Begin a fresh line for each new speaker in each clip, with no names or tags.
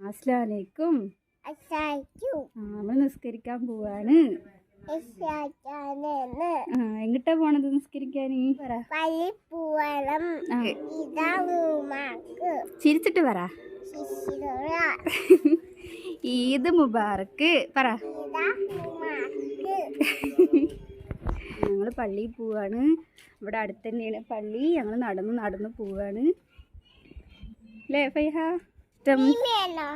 അസ്ലാലേക്കും നമ്മൾ നിസ്കരിക്കാൻ പോവാണ്. എങ്ങട്ടാ പോണത് നിസ്കരിക്കാൻ? ചിരിച്ചിട്ട് പറ. ഈദ് മുബാറക്ക് പറ. ഞങ്ങൾ പള്ളിയിൽ പോവാണ്. ഇവിടെ അടുത്ത് തന്നെയാണ് പള്ളി. ഞങ്ങൾ നടന്ന് നടന്ന് പോവാണ്. അല്ലേ ഫൈഹ? ഇഷ്ടം.
ഇമേലോ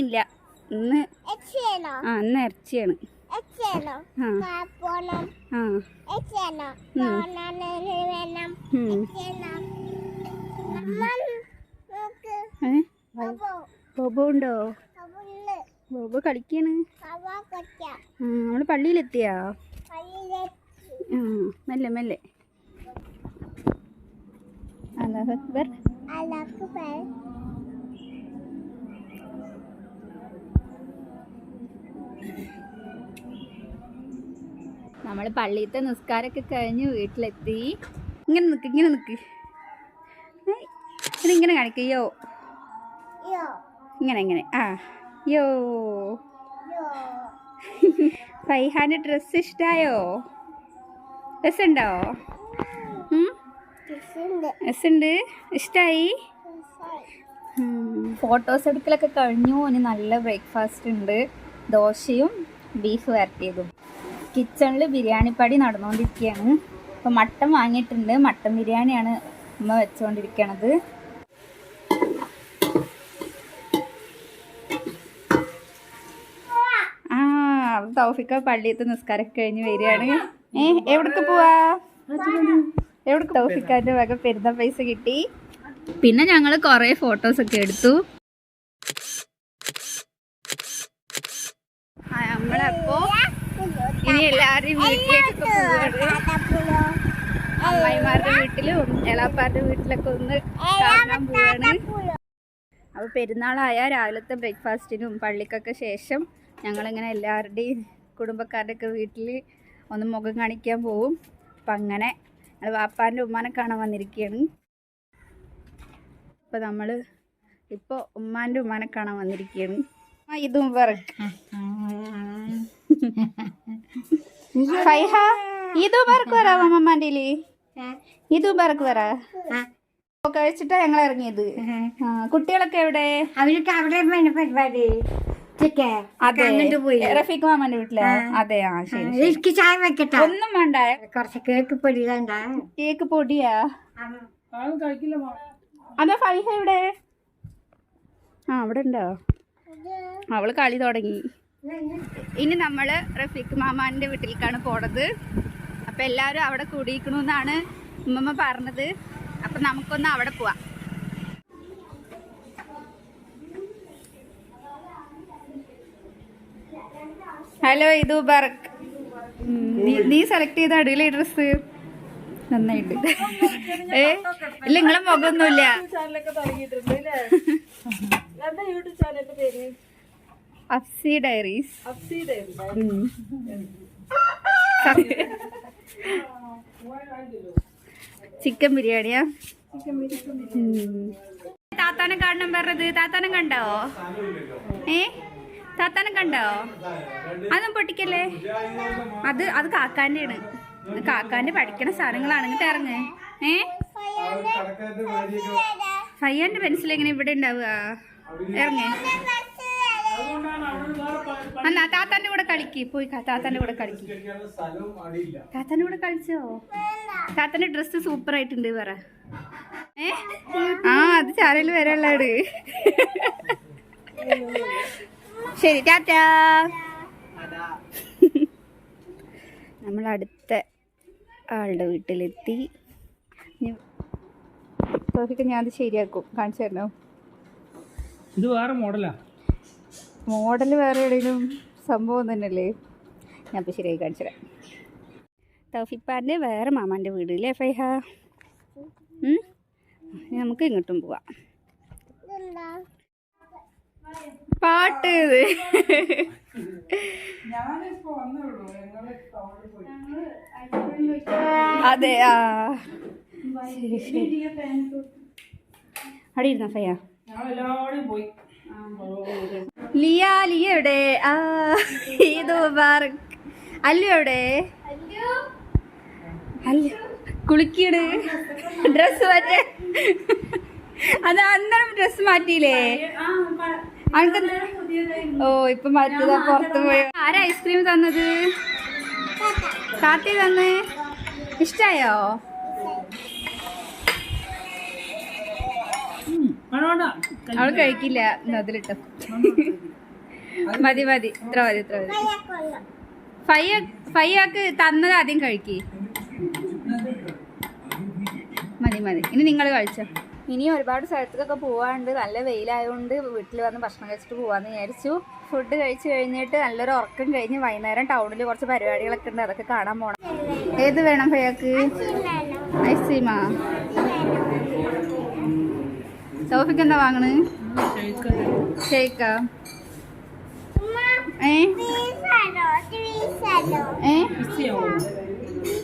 ഇല്ല ഇന്ന് ആ ഇന്ന് ഇറച്ചിയാണ്. ബോബോ. ഉണ്ടോ? ബോബോ കളിക്കാണ്. നമ്മൾ പള്ളിയിലെത്തിയാ? മെല്ലെ മെല്ലെ. അല്ലാഹു അക്ബർ നമ്മൾ പള്ളിയിലത്തെ നിസ്കാരമൊക്കെ കഴിഞ്ഞ് വീട്ടിലെത്തി. ഇങ്ങനെ നിൽക്ക് ഇങ്ങനെ നിൽക്ക് ഇങ്ങനെ കാണിക്കയ്യോ ഇങ്ങനെ ഇങ്ങനെ. ആ യോ
യോ
ഡ്രസ് ഡ്രസ്സ് ഇഷ്ടായോ? രസമുണ്ടോ രസമുണ്ട് ഇഷ്ടായി? ഫോട്ടോസ് എടുക്കലൊക്കെ കഴിഞ്ഞു. ഇനി നല്ല ബ്രേക്ക്ഫാസ്റ്റ് ഉണ്ട്. ദോശയും ബീഫ് വരട്ടിയതും. കിച്ചണിൽ ബിരിയാണി പടി നടന്നുകൊണ്ടിരിക്കുകയാണ് അപ്പോൾ മട്ടൻ വാങ്ങിയിട്ടുണ്ട്. മട്ടൻ ബിരിയാണിയാണ് ഉമ്മ വെച്ചുകൊണ്ടിരിക്കണത് ആ തൗഫിക്ക പള്ളിയത്തെ നിസ്കാരം കഴിഞ്ഞ് വരികയാണ്. ഏ എവിടേക്ക് പോവാ? എവിടേക്ക് തൗഫിക്കാന്റെ വക പെരുന്ന പൈസ കിട്ടി? പിന്നെ ഞങ്ങൾ കുറേ ഫോട്ടോസ് ഒക്കെ എടുത്തു ആ, നമ്മളപ്പോ ഇനി എല്ലാവരുടെയും വീട്ടിലേക്കൊക്കെ പോവാണ്. അമ്മായിമാരുടെ വീട്ടിലും എളാപ്പാരുടെ വീട്ടിലൊക്കെ ഒന്ന് കാണാൻ പോവാണ്. അപ്പോൾ പെരുന്നാളായ രാവിലത്തെ ബ്രേക്ക്ഫാസ്റ്റിനും പള്ളിക്കൊക്കെ ശേഷം ഞങ്ങളിങ്ങനെ എല്ലാവരുടെയും കുടുംബക്കാരുടെ ഒക്കെ വീട്ടിൽ ഒന്ന് മുഖം കാണിക്കാൻ പോവും. അപ്പം അങ്ങനെ ഞങ്ങൾ വാപ്പാന്റെ ഉമ്മാനെ കാണാൻ വന്നിരിക്കുകയാണ് അപ്പോൾ നമ്മൾ ഇപ്പോൾ ഉമ്മാന്റെ ഉമ്മാനെ കാണാൻ വന്നിരിക്കുകയാണ് ആ ഇതും വർക്ക് ഫൈഹ ഇതും വർക്ക് വരാം അമ്മമാന്റെ ഇതും വർക്ക് വരാ. കഴിച്ചിട്ടാ ഞങ്ങൾ ഇറങ്ങിയത്. കുട്ടികളൊക്കെ എവിടെ?
അവർക്ക് അവിടെ പരിപാടി.
അതെ. റഫീഖ് മാമന്റെ വീട്ടിലാ? അതെ ആ ശരി ശരി.
എനിക്ക് ചായ വെക്കട്ടെ.
ഒന്നും വേണ്ട.
കുറച്ച് കേക്ക് പൊടി വേണ്ട.
കേക്ക് പൊടിയാ? അതാ ഫൈഹ എവിടെ? ആ അവിടെ ഉണ്ടോ? അവൾ കളി തുടങ്ങി. ഇനി നമ്മൾ റഫീഖ് മാമാന്റെ വീട്ടിലേക്കാണ് പോണത്. അപ്പൊ എല്ലാരും അവിടെ കൂടിയിരിക്കണമെന്നാണ് ഉമ്മമ്മ പറഞ്ഞത്. അപ്പൊ നമുക്കൊന്ന് അവിടെ പോവാം. ഹലോ ഇത് ബർക്ക് നീ സെലക്ട് ചെയ്ത അടിയിലെ ഡ്രസ് നന്നായിട്ട്. ഏ? ഇല്ല നിങ്ങളെ മുഖമൊന്നുമില്ല. അഫ്സി ഡയറീസ്. ചിക്കൻ ബിരിയാണിയാ? താത്താനം താത്താനെ കാണണം പറഞ്ഞത്. താത്താനം കണ്ടോ? ഏ? താത്താനം കണ്ടോ? അതും പൊട്ടിക്കല്ലേ? അത് അത് കാക്കാന്റെ ആണ് ഇത് കാക്കാന്റെ പഠിക്കണ സാധനങ്ങളാണ്. ഇങ്ങോട്ട് ഇറങ്ങ്. ഏ? ഫയ്യാന്റെ പെൻസിൽ എങ്ങനെ ഇവിടെ ഉണ്ടാവുക? ഇറങ്ങ്. എന്നാ താത്താന്റെ കൂടെ കളിക്ക്. പോയി താത്താന്റെ കൂടെ കളിക്ക്. താത്താന്റെ കൂടെ കളിച്ചോ? താത്താന്റെ ഡ്രസ്സ് സൂപ്പർ ആയിട്ടുണ്ട് പറ. ഏ? ആ അത് ചാനൽ വരാനുള്ളത് ശരി ടാറ്റാ. നമ്മൾ അടുത്ത ആളുടെ വീട്ടിലെത്തി. ഞാൻ അത് ശരിയാക്കും. കാണിച്ചു തരണോ?
ഇത് വേറെ മോഡലാ.
മോഡൽ വേറെ എവിടെയെങ്കിലും സംഭവം തന്നെയല്ലേ? ഞാൻ ഇപ്പോൾ ശരിയായി കാണിച്ചു തരാം. തൗഫിപ്പാന്റെ വേറെ മാമാന്റെ വീട് അല്ലേ ഫൈഹ? നമുക്ക് ഇങ്ങോട്ടും പോവാം. പാട്ട് ഇത്. അതെ ആ. ശരി ശരി. അവിടെ ഇരുന്ന ഫയ്യ
പോയി.
ലിയ ലിയ എവിടെ ആ അല്ലു എവിടെ അല്ല കുളിക്കീട്. ഡ്രസ് മാറ്റേ അത് അന്നേരം ഡ്രസ് മാറ്റിയില്ലേ? ഓ ഇപ്പൊ മാറ്റിയതാ പുറത്ത് പോയോ. ആരാ ഐസ്ക്രീം തന്നത്? കാത്തി തന്നേ? ഇഷ്ടായോ? അവൾ കഴിക്കില്ല. അതിലിട്ടോ മതി മതി. ഇത്ര മതി ഇത്ര മതി. ഫയ്യ ഫയ്യാക്ക് തന്നത് ആദ്യം കഴിക്കി. മതി മതി. ഇനി നിങ്ങൾ കഴിച്ചോ. ഇനി ഒരുപാട് സ്ഥലത്തേക്കൊക്കെ പോവാണ്ട് നല്ല വെയിലായതുകൊണ്ട് വീട്ടിൽ വന്ന് ഭക്ഷണം കഴിച്ചിട്ട് പോവാന്ന് വിചാരിച്ചു. ഫുഡ് കഴിച്ചു കഴിഞ്ഞിട്ട് നല്ലൊരു ഉറക്കം കഴിഞ്ഞ് വൈകുന്നേരം ടൗണിൽ കുറച്ച് പരിപാടികളൊക്കെ ഉണ്ട്. അതൊക്കെ കാണാൻ പോണം. ഏത് വേണം ഫയ്യാക്ക് ഐസ്ക്രീമാ? സോഫിക്ക് എന്താ വാങ്ങണ്? ഷേക്കാ. ഏ? ഏ?